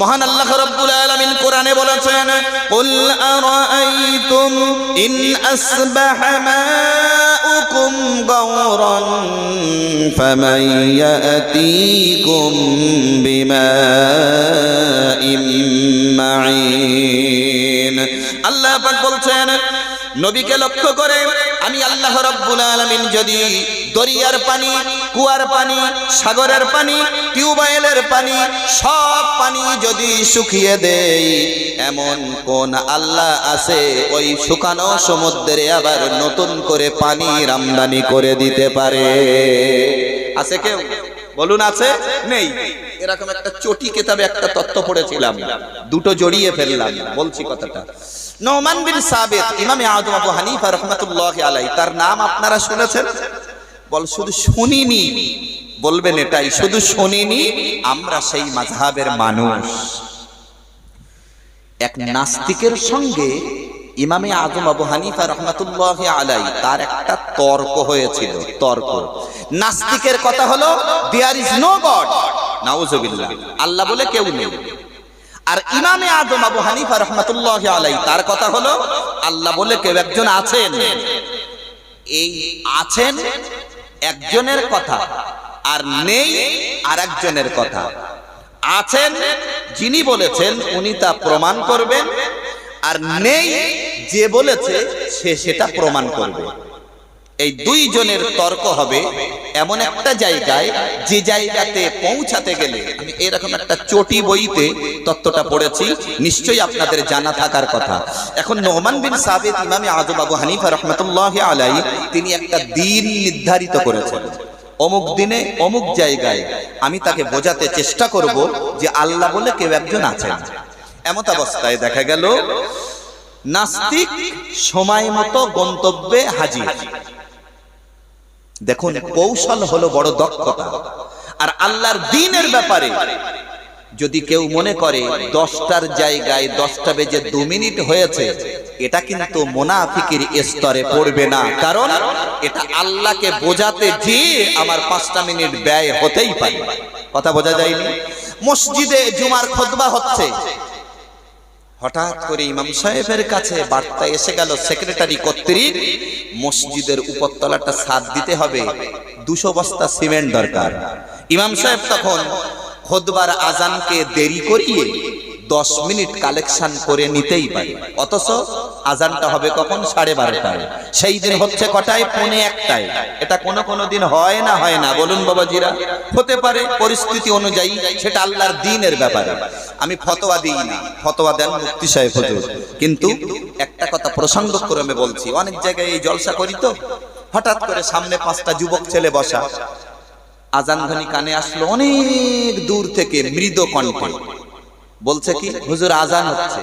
মহান আল্লাহ রাব্বুল আলামিন কোরআনে বলেছেন, কুল আরাআইতুম ইন আসবাহা মাউকুম গাওরান ফামান ইয়াতিকুম বিমাইম মাইন আল্লাহ পাক বলছেন, নবীকে লক্ষ্য করে আমি আল্লাহ রাব্বুল আলামিন যদি দরিয়ার পানি, কুয়ার পানি, সাগরের পানি, টিউবওয়েলের পানি, সব পানি যদি শুকিয়ে দেই, এমন কোন আল্লাহ আছে? ওই শুকানো সমুদ্রে আবার নতুন করে পানি আমদানি করে দিতে পারে। আছে কেউ? বলুন, আছে? নেই। এরকম একটা চটি কেতাবে একটা তত্ত্ব পড়েছিলাম। দুটো জড়িয়ে ফেললাম, বলছি কথাটা। নোমান বিন সাবিত, ইমামে আদম আবু হানিফা রহমাতুল্লাহ আলাই তার নাম আপনারা শুনেছেন? বল, শুধু শুনিনি। বলবেন এটাই, শুধু শুনিনি, আমরা সেই মাযহাবের মানুষ। এক নাস্তিকের সঙ্গে ইমামে আজম আবু হানিফা রহমাতুল্লাহ আলাই তার একটা তর্ক হয়েছিল, তর্ক। নাস্তিকের কথা হলো there is no god Allah বলে কেউ নেই। আর ইমামে আদম আবু হানিফা রহমাতুল্লাহ আলাই তার কথা হলো, আল্লাহ বলে কেউ একজন আছেন। এই আছেন একজনের কথা, আর নেই আর একজনের কথা। আছেন যিনি বলেছেন, উনি তা প্রমাণ করবেন, আর নেই যে বলেছে, সে সেটা প্রমাণ করবে। এই দুই জনের তর্ক হবে এমন একটা জায়গায় যে জায়গাতে পৌঁছাতে গেলে আমি এরকম একটা চটি বইতে তত্ত্বটা পড়েছি, নিশ্চয়ই আপনাদের জানা থাকার কথা। এখন নোমান বিন সাবিত, ইমামে আজম আবু হানিফা রহমতুল্লাহ আলাই, তিনি একটা দিন নির্ধারিত করেছেন। অমুক দিনে, অমুক জায়গায় আমি তাকে বোঝাতে চেষ্টা করব যে আল্লাহ বলে কেউ একজন আছেন। এমত অবস্থায় দেখা গেল, নাস্তিক সময় মতো গন্তব্যে হাজির। দেখুন কৌশল হলো বড় দক্ষতা। আর আল্লাহর দিনের ব্যাপারে যদি কেউ মনে করে দশটার জায়গায় দশটা বেজে দু মিনিট হয়েছে এটা কিন্তু মোনাফিকের স্তরে পড়বে না। কারণ এটা আল্লাহকে বোঝাতে যে আমার পাঁচটা মিনিট ব্যয় হতেই পারে। কথা বোঝা যায়নি? মসজিদে জুমার খোদবা হচ্ছে। হঠাৎ করে ইমাম সাহেবের কাছে বার্তা এসে গেল, সেক্রেটারি কর্তৃক মসজিদের উপরতলাটা সাদ দিতে হবে। দুশো বস্তা সিমেন্ট দরকার। ইমাম সাহেব তখন খোদবার আজানকে দেরি করিয়ে দশ মিনিট কালেকশন করে নিতেই পারে। অথচ আজানটা হবে কখন? সাড়ে বারোটায়। সেই দিন হচ্ছে কটায়? পৌনে একটায়। এটা কোনো কোনো দিন হয় না হয় না। বলুন বাবাজিরা। হতে পারে পরিস্থিতি অনুযায়ী সেটা আল্লাহর দিনের ব্যাপারে। আমি ফতোয়া দিই না। ফতোয়া দেন মুক্তি সাহেব হুজুর। কিন্তু একটা কথা প্রসঙ্গক্রমে বলছি। অনেক জায়গায় এই জলসা করি তো। হঠাৎ করে সামনে পাঁচটা যুবক ছেলে বসা। আজান ধ্বনি কানে আসলো অনেক দূর থেকে মৃদ কণ্ঠে বলছে কি, হুজুর আজান হচ্ছে।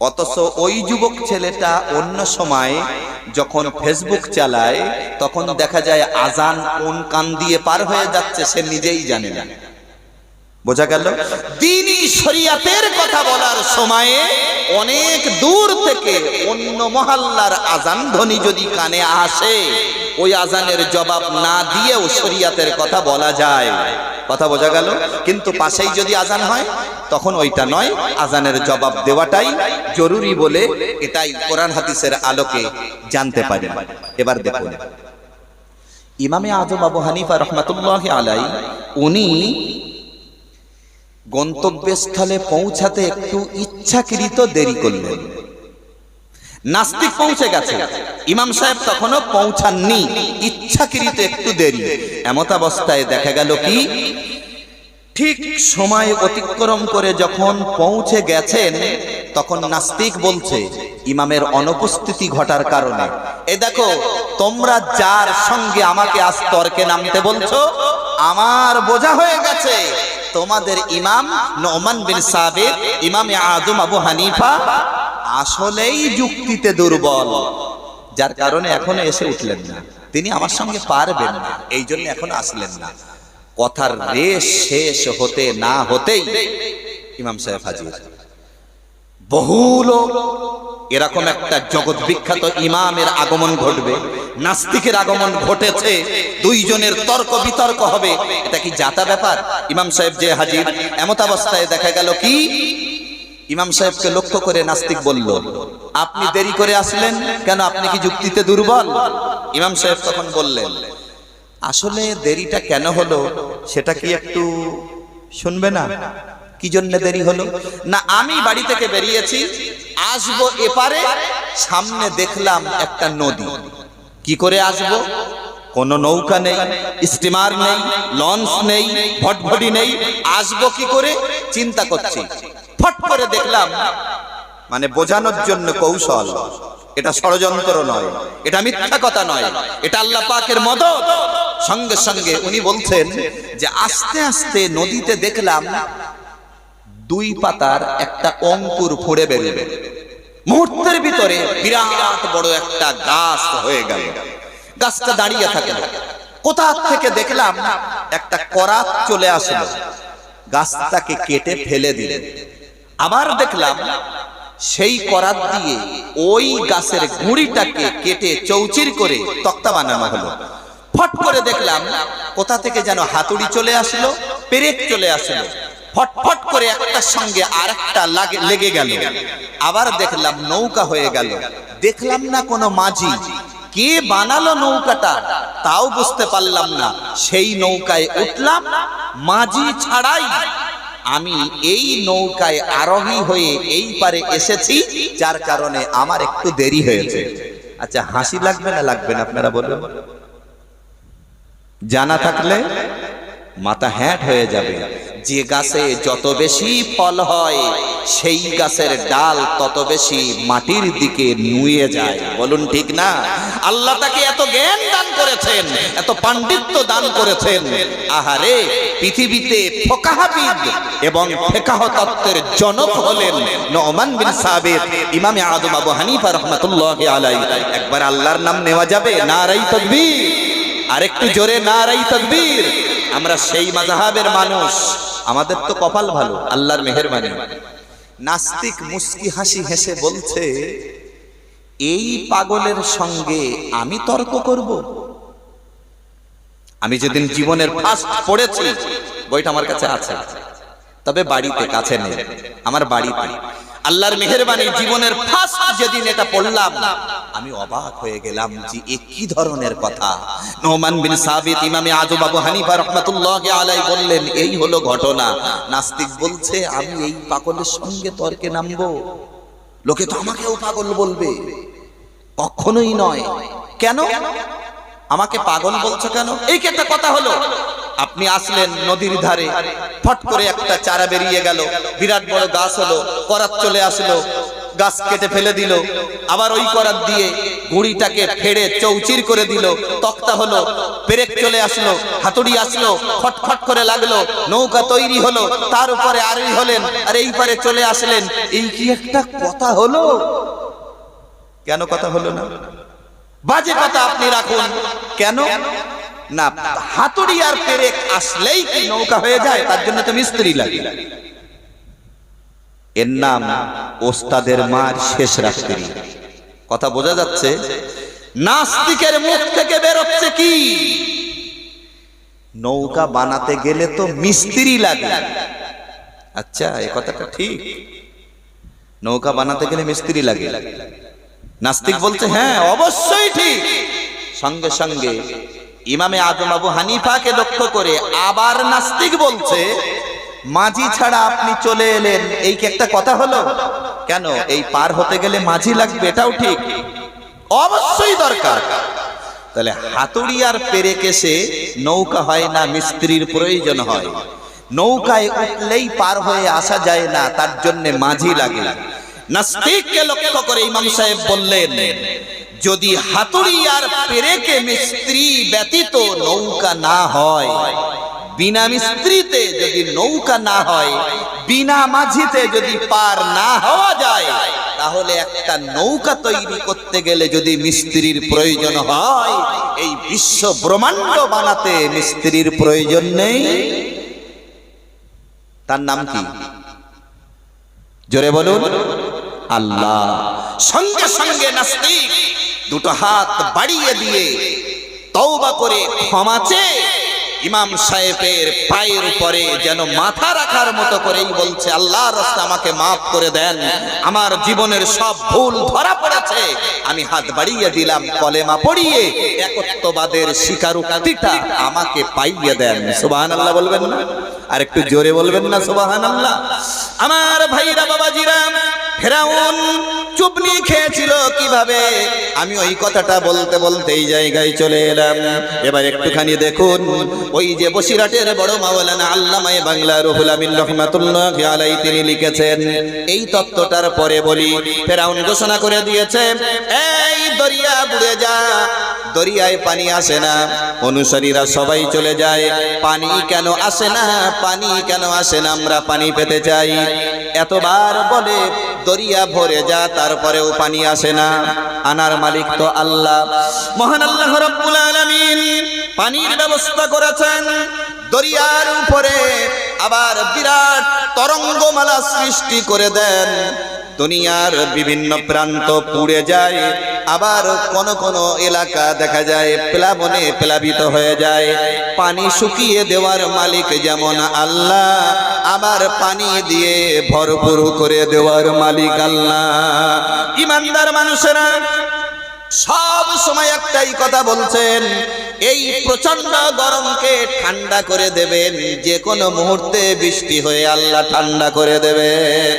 অথচ ওই যুবক ছেলেটা অন্য সময় যখন ফেসবুক চালায়, তখন দেখা যায় আজান কোন কান দিয়ে পার হয়ে যাচ্ছে সে নিজেই জানে না। বোঝা গেল? দিনই শরিয়াতের কথা বলার সময়ে অনেক দূর থেকে অন্য মহল্লার আজান ধ্বনি যদি কানে আসে ওই আজানের জবাব না দিয়েও শরিয়াতের কথা বলা যায়। কথা বোঝা গেল? কিন্তু পাশেই যদি আজান হয়, তখন ওইটা নয়, আজানের জবাব দেওয়াটাই জরুরি বলে এটাই কোরআন হাদিসের আলোকে জানতে পারি। এবার দেখুন। ইমামে আজম আবু হানিফা রহমাতুল্লাহ আলাই উনি গন্তব্যস্থলে পৌঁছাতে একটু ইচ্ছাকৃত দেরি করলেন। নাস্তিক পৌঁছে গেছে। ইমাম সাহেব তখনও পৌঁছাননি। ইচ্ছাকৃত একটু দেরি। এমত অবস্থায় দেখা গেল কি? ঠিক সময় অতিক্রম করে যখন পৌঁছে গেছেন, তখন নাস্তিক বলছে, ইমামের অনুপস্থিতি ঘটার কারণে। এ দেখো, তোমরা যার সঙ্গে আমাকে আজ তর্কে নামতে বলছো, আমার বোঝা হয়ে গেছে। তোমাদের ইমাম নোমান বিন সাবিত ইমামে আদম আবু হানিফা আসলেই যুক্তিতে দুর্বল। যার কারণে এখনও এসে উঠলেন না। তিনি আমার সঙ্গে পারবেন না। এই জন্য এখন আসলেন না। কথার রেশ শেষ হতে না হতেই ইমাম সাহেব হাজির। বহু লোক, এরকম একটা জগৎ বিখ্যাত ইমামের আগমন ঘটবে, নাস্তিকের আগমন ঘটেছে, দুইজনের তর্ক বিতর্ক হবে। এটা কি জাতা ব্যাপার? ইমাম সাহেব যে হাজির, এমত অবস্থায় দেখা গেল কি? ইমাম সাহেবকে লক্ষ্য করে নাস্তিক বলল, আপনি দেরি করে আসলেন, কেন আপনি কি যুক্তিতে দুর্বল? ইমাম সাহেব তখন বললেন, আসলে দেরিটা কেন হলো সেটা কি একটু শুনবে না? কি জন্য দেরি হলো? না, আমি বাড়ি থেকে বেরিয়েছি, আসব এপারে, সামনে দেখলাম একটা নদী। কি করে আসব? কোনো নৌকা নেই, স্টিমার নেই, লঞ্চ নেই, ভটভটি নেই, আসব কি করে? চিন্তা করছি। ফট করে দেখলাম। মানে বোঝানোর জন্য কৌশল। এটা ষড়যন্ত্র নয়, এটা মিথ্যা কথা নয়, এটা আল্লাহ পাকের মদত। সঙ্গে সঙ্গে উনি বলছেন যে, আস্তে আস্তে নদীতে দেখলাম দুই পাতার একটা অঙ্কুর ফুড়ে বেরোবে। মুহূর্তের ভিতরে বিরাট বড় একটা গাছ হয়ে গেল। গাছটা দাঁড়িয়ে থাকে কোথা থেকে দেখলাম একটা করাত চলে আসলো। গাছটাকে কেটে ফেলে দিলেন। আবার দেখলাম সেই করাত দিয়ে ওই গাছের গুঁড়িটাকে কেটে চৌচির করে তক্তা বানানো হলো। ফট করে দেখলাম কোথা থেকে যেন হাতুড়ি চলে আসলো, পেরেক চলে আসলো। ফটফট করে একটার সঙ্গে আর একটা লেগে গেল। আবার দেখলাম নৌকা হয়ে গেল। দেখলাম না কোনো মাঝি। কে বানালো নৌকাটা তাও বুঝতে পারলাম না। সেই নৌকায় উঠলাম। মাঝি ছাড়াই আমি এই নৌকায় আরোহী হয়ে এই পারে এসেছি, যার কারণে আমার একটু দেরি হয়েছে। আচ্ছা হাসি লাগবে না লাগবে না, আপনারা বলবেন জানা থাকলে মাথা হ্যাট হয়ে যাবে। যে গাছে যত বেশি ফল হয়, সেই গাছের ডাল তত বেশি মাটির দিকে নুয়ে যায়। বলুন ঠিক না? আল্লাহ তাকে এত জ্ঞান দান করেছেন, এত পাণ্ডিত্য দান করেছেন। আহারে, পৃথিবীতে ফোকাহাবিদ এবং ফেকাহ তত্ত্বের জনক হলেন নওমান বিন সাবিত, ইমামে আদম আবু হানিফা রহমাতুল্লাহি আলাইহি। একবার আল্লাহর নাম নেওয়া যাবে, নারাই তাকবীর। আরেকটু জোরে, নারাই তাকবীর। আমরা সেই মাজাহাবের মানুষ। আমাদের তো কপাল ভালো, আল্লাহর মেহেরবানি। নাস্তিক মুস্কি হাসি হেসে বলছে, এই পাগলের সঙ্গে আমি তর্ক করব? আমি যেদিন জীবনের ফার্স্ট পড়েছি, বইটা আমার কাছে আছে। তবে বাড়িতে কাছে নেই, আমার বাড়িতে। আল্লাহর মেহেরবানি জীবনের ফার্স্ট যেদিন এটা পড়লাম আমি অবাক হয়ে গেলাম যে এ কি ধরনের কথা। নোমান বিন সাবিত ইমামে আজু বাবু হানিফা রহমাতুল্লাহ আলাই বললেন, এই হলো ঘটনা। নাস্তিক বলছে, আমি এই পাগলের সঙ্গে তর্কে নামবো। লোকে তো আমাকেও পাগল বলবে। কখনোই নয়। কেন? আমাকে পাগল বলছো কেন? এই কি একটা কথা হলো? আপনি আসলেন নদীর ধারে। ফট করে একটা চারা বেরিয়ে গেল। বিরাট বড় গাছ হলো। করাত চলে আসলো। গাছ কেটে ফেলে দিল। আবার ওই করাত দিয়ে গুড়িটাকে ফেড়ে চৌচির করে দিল। তক্তা হলো, পেরেক চলে আসলো, হাতুড়ি আসলো, খটখট করে লাগল, নৌকা তৈরি হলো, তার উপরে আরই হলেন, আর এই পারে চলে আসলেন। এই কি একটা কথা হলো? কেন কথা হলো না? বাজে কথা আপনি রাখুন। কেন? না, হাতুড়ি আর পেরেক আসলেই কি নৌকা হয়ে যায়, তার জন্য তো মিস্ত্রি লাগে। এর নাম ওস্তাদের মার শেষ রাত্রি। কথা বোঝা যাচ্ছে? নাস্তিকের মুখ থেকে বেরোচ্ছে কি? নৌকা বানাতে গেলে তো মিস্ত্রি লাগে। আচ্ছা এ কথাটা ঠিক। নৌকা বানাতে গেলে মিস্ত্রি লাগে। নাস্তিক বলছে হ্যাঁ অবশ্যই ঠিক। সঙ্গে সঙ্গে ইমামে আদম আবু হানিফাকে লক্ষ্য করে আবার নাস্তিক বলছে মাঝি ছাড়া আপনি চলে এলেন। এই কি একটা কথা হলো? কেন, এই পার হতে গেলে মাঝি লাগবে, এটাও ঠিক। অবশ্যই দরকার। তাহলে হাতুড়ি আর পেরে কেসে নৌকা হয় না, মিস্ত্রির প্রয়োজন হয়। নৌকায় উঠলেই পার হয়ে আসা যায় না, তার জন্য মাঝি লাগে। নাস্তিককে লক্ষ্য করে ইমাম সাহেব বললেন, যদি হাতুড়ি আর পেরেকে মিস্ত্রি ব্যতীত নৌকা না হয় বিনা মিস্ত্রিতে যদি নৌকা না হয়, বিনা মাঝিতে যদি পার না হওয়া যায়, তাহলে একটা নৌকা তৈরি করতে গেলে যদি মিস্ত্রির প্রয়োজন হয়, এই বিশ্ব ব্রহ্মাণ্ড বানাতে মিস্ত্রির প্রয়োজন নেই। তার নাম কি? জোরে বলুন। আল্লাহ। সঙ্গে সঙ্গে নাস্তিক দুটো হাত বাড়িয়ে দিয়ে তওবা করে ক্ষমা চেয়ে ইমাম সাহেবের পায়ের উপরে যেন মাথা রাখার মতো করেই বলছে, আল্লাহ রাস্তা আমাকে মাফ করে দেন, আমার জীবনের সব ভুল ধরা পড়েছে, আমি হাত বাড়িয়ে দিলাম, কলেমা পড়িয়ে একত্ববাদের স্বীকারোক্তিটা আমাকে পাইয়ে দেন। সুবহানাল্লাহ বলবেন না? আর একটু জোরে বলবেন না, সুবহানাল্লাহ? আমার ভাইরা, বাবাজিরা ফেরাউন চুপনি খেয়েছিল কীভাবে? আমি ওই কথাটা বলতে বলতে এই জায়গায় চলে এলাম। এবার একটুখানি দেখুন, ওই যে বসিরাটের বড় মাওলানা আল্লামায় বাংলা রুহুল আমিন রহমাতুল্লাহ আলাই তিনি লিখেছেন, এই তত্ত্বটার পরে বলি, ফেরাউন ঘোষণা করে দিয়েছে, এই দরিয়া বুড়ে যা দরিয়ায় পানি আসে না। অনুসারীরা সবাই চলে যায়। পানি কেন আসে না? পানি কেন আসে না? আমরা পানি পেতে চাই। এতবার বলে দরিয়া ভরে যা, তারপরেও পানি আসে না। আনার মালিক তো আল্লাহ। মহান আল্লাহ রব্বুল আলামিন পানির ব্যবস্থা করেছেন। দরিয়ার উপরে আবার বিরাট তরঙ্গমালা সৃষ্টি করে দেন। দুনিয়ার বিভিন্ন প্রান্ত পুড়ে যায়, আবার কোন কোন এলাকা দেখা যায় প্লাবনে প্লাবিত হয়ে যায়। পানি শুকিয়ে দেওয়ার মালিক যেমন আল্লাহ, আবার পানি দিয়ে ভরপুর করে দেওয়ার মালিক আল্লাহ। ইমানদার মানুষেরা সব সময় একটাই কথা বলছেন, এই প্রচণ্ড গরমকে ঠান্ডা করে দেবেন যে কোনো মুহূর্তে বৃষ্টি হয়ে আল্লাহ ঠান্ডা করে দেবেন।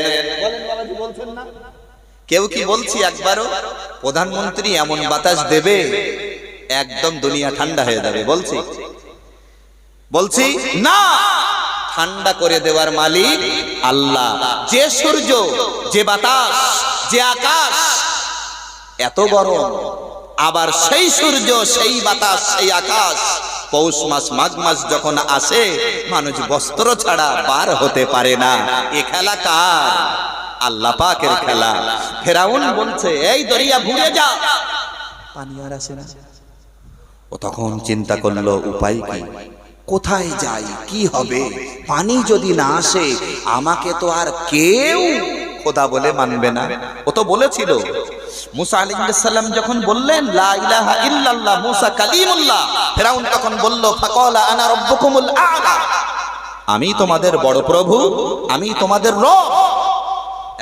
কেউ কি বলছি একবারও? প্রধানমন্ত্রী এমন বাতাস দেবে একদম দুনিয়া ঠান্ডা হয়ে যাবে বলছি। বলছি। না! ঠান্ডা করে দেওয়ার মালিক আল্লাহ। যে সূর্য যে বাতাস যে আকাশ এত গরম। আবার সেই সূর্য সেই বাতাস সেই আকাশ। পৌষ মাস মাঘ মাস যখন আসে মানুষ বস্ত্র ছাড়া পার হতে পারে না। এ খেলা কার? আল্লাহ পাকের খেলা। ফেরাউন বলছে, এই দরিয়া ভুলে যা। পানি আর আসে না। ও তখন চিন্তা করল, উপায় কি? কোথায় যাই? কি হবে? পানি যদি না আসে, আমাকে তো আর কেউ খোদা বলে মানবে না। ও তো বলেছিল, মুসা আলাইহিস সালাম যখন বললেন, লা ইলাহা ইল্লাল্লাহ, মুসা কালিমুল্লাহ, ফেরাউন তখন বলল, ফাকালা আনা রাব্বুকুমুল আ'লা। আমি তোমাদের বড় প্রভু, আমি তোমাদের রব।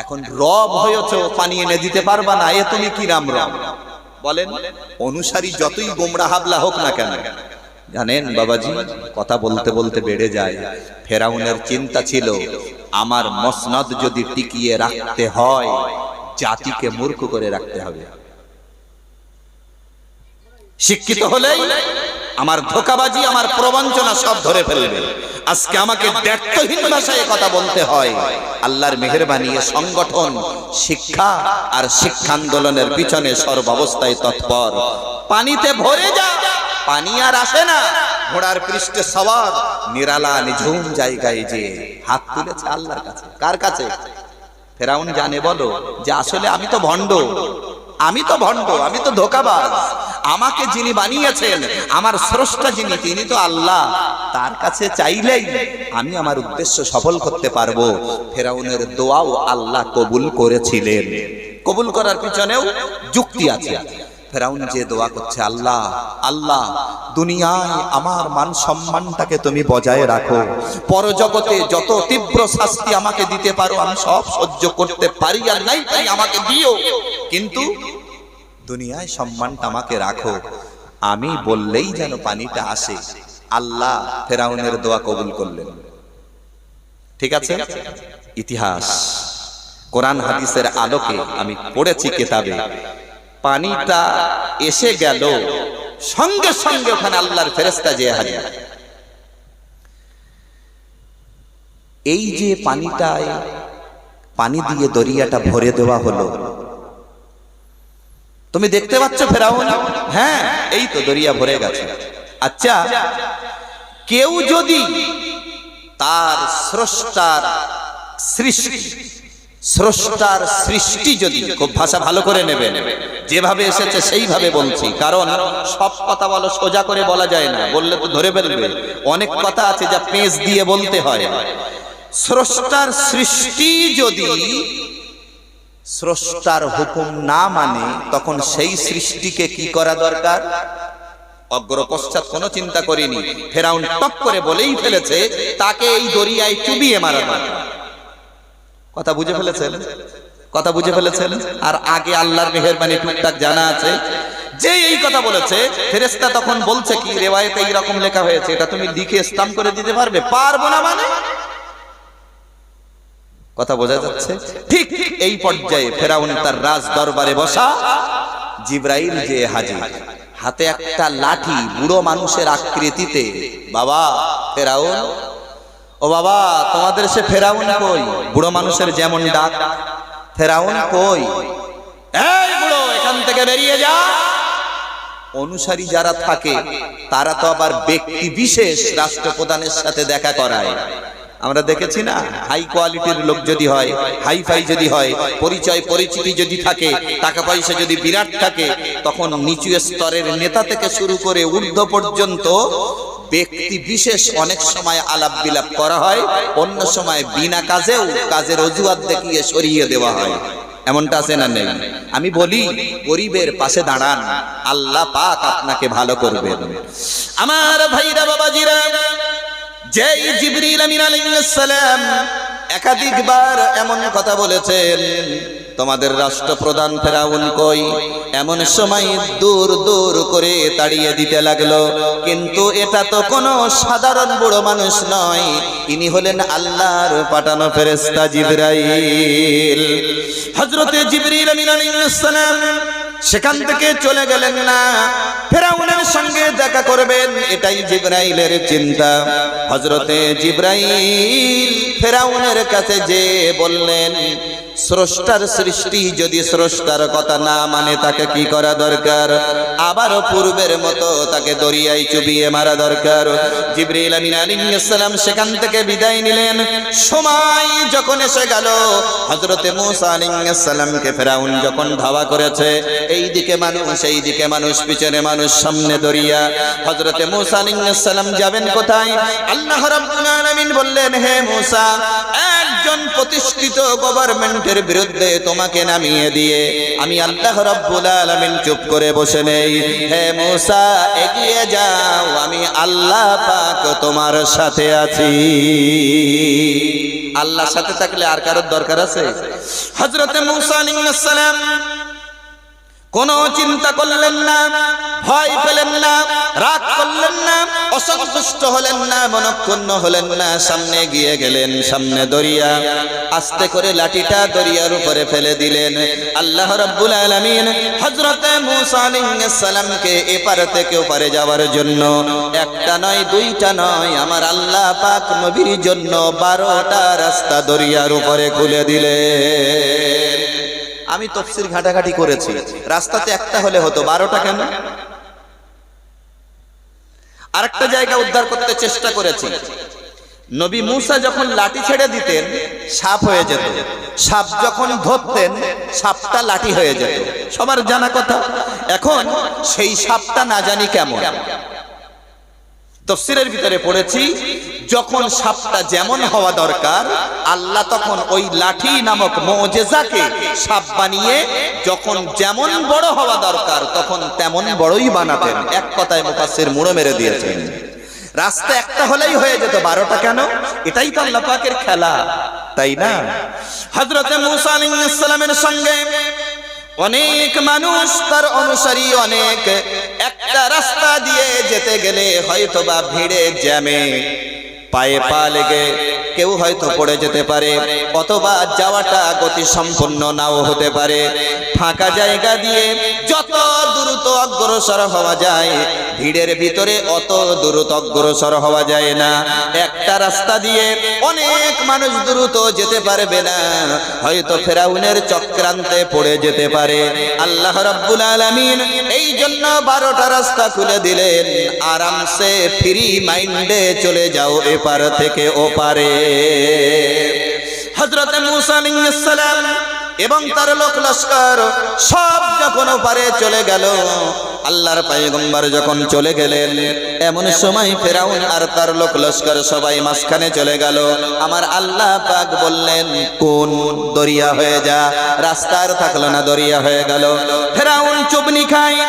এখন রব হয়েছ পানি এনে দিতে পারবা না। এ তুমি কি রাম রাম বলেন, অনুসারী যতই গোমরা হাবলা হোক না কেন, জানেন বাবাজি, কথা বলতে বলতে বেড়ে যায়। ফেরাউনের চিন্তা ছিল, আমার মসনদ যদি টিকিয়ে রাখতে হয়, জাতিকে মূর্খ করে রাখতে হবে। শিক্ষিত হলেই আমার ধোকাবাজি, আমার প্রবঞ্চনা সব ধরে ফেলবে। আজকে আমাকে ব্যর্থহীন ভাষায় কথা বলতে হয়। আল্লাহর মেহরবানি সংগঠন, শিক্ষা আর শিক্ষা আন্দোলনের পিছনে সর্বাবস্থায় তৎপর। পানিতে ভরে যা, পানি আর আসে না। ঘোড়ার পৃষ্ঠে সওয়ার নিরালা নিঝুম জায়গায় যে হাত তুলেছে আল্লাহর কাছে। কার কাছে? ফেরাউন জানে, বলো যে আসলে আমি তো ভণ্ড। আমি তো ভণ্ড, আমি তো ধোকাবাজ। আমাকে যিনি বানিয়েছেন, আমার স্রষ্টা যিনি, তিনি তো আল্লাহ। তার কাছে চাইলেই আমি আমার উদ্দেশ্য সফল করতে পারব। ফেরাউনের দোয়াও আল্লাহ কবুল করেছিলেন। কবুল করার পিছনেও যুক্তি আছে। ফেরাউন যে দোয়া করছে, আল্লাহ আল্লাহ, দুনিয়ায় আমার মান সম্মানটাকে তুমি বজায় রাখো। পরজগতে যত তীব্র শাস্তি আমাকে দিতে পারো, আমি সব সহ্য করতে পারি আর নাই তাই আমাকে দিও। কিন্তু দুনিয়ায় সম্মানটা আমাকে রাখো। আমি বললেই যেন পানিটা আসে। আল্লাহ ফেরাউনের দোয়া কবুল করলেন। ঠিক আছে? ইতিহাস। কোরআন হাদিসের আলোকে আমি পড়েছি কেতাবে, পানিটা এসে গেল, সঙ্গে সঙ্গে ওখানে আল্লাহর ফেরেস্তা যে হাজির। এই যে পানিটায় পানি দিয়ে দরিয়াটা ভরে দেওয়া হলো তুমি দেখতে পাচ্ছ ফেরাউন? হ্যাঁ এই তো দরিয়া ভরে গেছে। আচ্ছা কেউ যদি তার স্রষ্টার সৃষ্টি স্রষ্টার সৃষ্টি যদি খুব ভাষা ভালো করে নেবেন যেভাবে এসেছে সেইভাবে বলছি। কারণ সব কথা বলো সোজা করে বলা যায় না বললে তো ধরে ফেলবে। অনেক কথা আছে যা পেঁচ দিয়ে বলতে হয়। স্রষ্টার সৃষ্টি যদি স্রষ্টার হুকুম না মানে তখন সেই সৃষ্টিকে কি করা দরকার? অগ্র পশ্চাৎ কোনো চিন্তা করিনি। ফেরাউন টপ করে বলেই ফেলেছে, তাকে এই দরিয়ায় চুবিয়ে মারা দরকার কথা বুঝে ফেলেছেন? কথা বুঝে ফেলেছেন? আর আগে আল্লাহর মেহেরবানি টুকটাক জানা আছে। যে এই কথা বলেছে ফেরেস্তা তখন বলছে কি, রেওয়ায়তে এইরকম লেখা হয়েছে, এটা তুমি লিখে স্টাম্প করে দিতে পারবে? পারব না মানে? কথা বোঝা যাচ্ছে? ঠিক এই পর্যায়ে ফেরাউন তার রাজ দরবারে বসা, জিব্রাইল যে হাজির, হাতে একটা লাঠি বুড়ো মানুষের আকৃতিতে, বাবা, ফেরাউন? ও বাবা, তোমাদের সে ফেরাউন কই? বুড়ো মানুষের যেমন ডাক, ফেরাউন কই? এই বুড়ো, এখান থেকে বেরিয়ে যা। অনুসারী যারা থাকে, তারা তো আবার ব্যক্তি বিশেষ রাষ্ট্রপ্রধানের সাথে দেখা করায়। আমরা দেখেছি না হাই কোয়ালিটির লোক যদি হয় হাই ফাই যদি হয়, পরিচয়, পরিচিতি যদি থাকে টাকা পয়সা যদি বিরাট থাকে, তখন নিচু স্তরের নেতা থেকে শুরু করে ঊর্ধ্ব পর্যন্ত ব্যক্তি বিশেষ অনেক সময় আলাপ বিলাপ করা হয়, অন্য সময় বিনা কাজেও কাজের অজুহাত দেখিয়ে সরিয়ে দেওয়া হয়। এমনটা আছে না নেই? আমি বলি, গরিবের পাশে দাঁড়ান, আল্লাহ পাক আপনাকে ভালো করবেন। আমার ভাইরা, বাবাজিরা যেই জিবরিল আমিন আলাইহিস সালাম একাধিকবার এমন কথা বলেছেন, তোমাদের রাষ্ট্রপ্রধান ফেরাউন কই? এমন সময় দূর দূর করে তাড়িয়ে দিতে লাগল। কিন্তু এটা তো কোনো সাধারণ বুড়ো মানুষ নয়, ইনি হলেন আল্লাহর পাঠানো ফেরেশতা জিবরাইল। হযরতে জিবরিল আমিন আলাইহিস সালাম সেখান থেকে চলে গেলেন না। ফেরাউনের সঙ্গে দেখা করবেন, এটাই জিব্রাইলের চিন্তা। হজরতে জিব্রাইল ফেরাউনের কাছে যে বললেন স্রষ্টার সৃষ্টি যদি স্রষ্টার কথা না মানে তাকে কি করা দরকার? আবারও পূর্বের মতো তাকে দরিয়ায় চুবিয়ে মারা দরকার। জিব্রাইল আমিন আলাইহিস সালাম সেখান থেকে বিদায় নিলেন। সময় যখন এসে গেল, হযরতে মূসা আলাইহিস সালামকে ফেরাউন যখন ধাওয়া করেছে এই দিকে মানুষ এই দিকে মানুষ, পিছনে মানুষ, সামনে দরিয়া। হযরতে মূসা আলাইহিস সালাম যাবেন কোথায়? আল্লাহ রাব্বুল আলামিন বললেন, হে মূসা, একজন প্রতিষ্ঠিত গভর্নমেন্টের বিরুদ্ধে তোমাকে নামিয়ে দিয়ে আমি আল্লাহ রব্বুল আলামিন চুপ করে বসে নেই। হে মোসা, এগিয়ে যাও, আমি আল্লাহ পাক তোমার সাথে আছি। আল্লাহর সাথে থাকলে আর কারোর দরকার আছে? হজরতে মুসা আলাইহিস সালাম কোনো চিন্তা করলেন না, ভয় পেলেন না, রাগ করলেন না, অসন্তুষ্ট হলেন না, মনক্ষুণ্ণ হলেন না, সামনে গিয়ে গেলেন, সামনে দরিয়া, আস্তে করে লাঠিটা দরিয়ার উপরে ফেলে দিলেন। আল্লাহ রাব্বুল আলামিন আলাইহিস সালামকে এপার থেকে ওপারে যাওয়ার জন্য, একটা নয়, দুইটা নয়, আমার আল্লাহ পাক নবীর জন্য বারোটা রাস্তা দরিয়ার উপরে খুলে দিলেন। আমি তফসির ঘাটাঘাটি করেছি। রাস্তাতে একটা হলে হতো। বারোটা কেন? আরেকটা জায়গা উদ্ধার করতে চেষ্টা করেছি। নবী মুসা যখন লাঠি ছেড়ে দিতেন, সাপ হয়ে যেত। সাপ যখন ধরতেন, সাপটা লাঠি হয়ে যেত। সবার জানা কথা? এখন সেই সাপটা না জানি কেমন। তফসিরের ভিতরে পড়েছি, যখন সাপটা যেমন হওয়া দরকার, আল্লাহ তখন ওই লাঠি নামক মোজেজাকে সাপ বানিয়ে যখন যেমন বড় হওয়া দরকার, তখন তেমন বড়ই বানাতেন। এক কথায় মুফাসসির মুড়ো মেরে দিয়েছেন। রাস্তা একটা হলেই হয়ে যেত, বারোটা কেন? এটাই তো আল্লাহ পাকের খেলা, তাই না? হযরতে মূসা আলাইহিস সালামের সঙ্গে অনেক মানুষ তার অনুসারী, অনেক একটা রাস্তা দিয়ে যেতে গেলে হয়তো বা ভিড়ে জ্যামে। পায়ে পা লেগে কেউ হয়তো পড়ে যেতে পারে, অথবা যাওয়াটা গতি সম্পন্ন নাও হতে পারে। ফাঁকা জায়গা দিয়ে যত দ্রুত অগ্রসর হওয়া যায়। ভিড়ের ভিতরে অত দ্রুত অগ্রসর হওয়া যায় না। একটা রাস্তা দিয়ে অনেক মানুষ দ্রুত যেতে পারবে না। হয়তো ফেরাউনের চক্রান্তে পড়ে যেতে পারে। আল্লাহ রাব্বুল আলামিন এই জন্য বারোটা রাস্তা খুলে দিলেন। আরামসে ফ্রি মাইন্ডে চলে যাও এপার থেকে ওপারে। হযরত মুসা আলাইহিস সালাম এবং তার লোক লস্কর সব যখন পারে চলে গেল, আল্লাহর পায়গম্বর যখন চলে গেলেন, এমন সময় ফেরাউন আর তার লোক লস্কর সবাই মাঝখানে চলে গেল। আমার আল্লাহ পাক বললেন, কোন দরিয়া হয়ে যা? রাস্তার থাকল না, দরিয়া হয়ে গেল। ফেরাউন চুবনি খায়,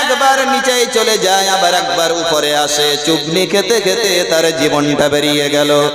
একবার নিচে চলে যায়, আবার একবার উপরে আসে। চুবনি খেতে খেতে তার জীবনটা বেরিয়ে গেল।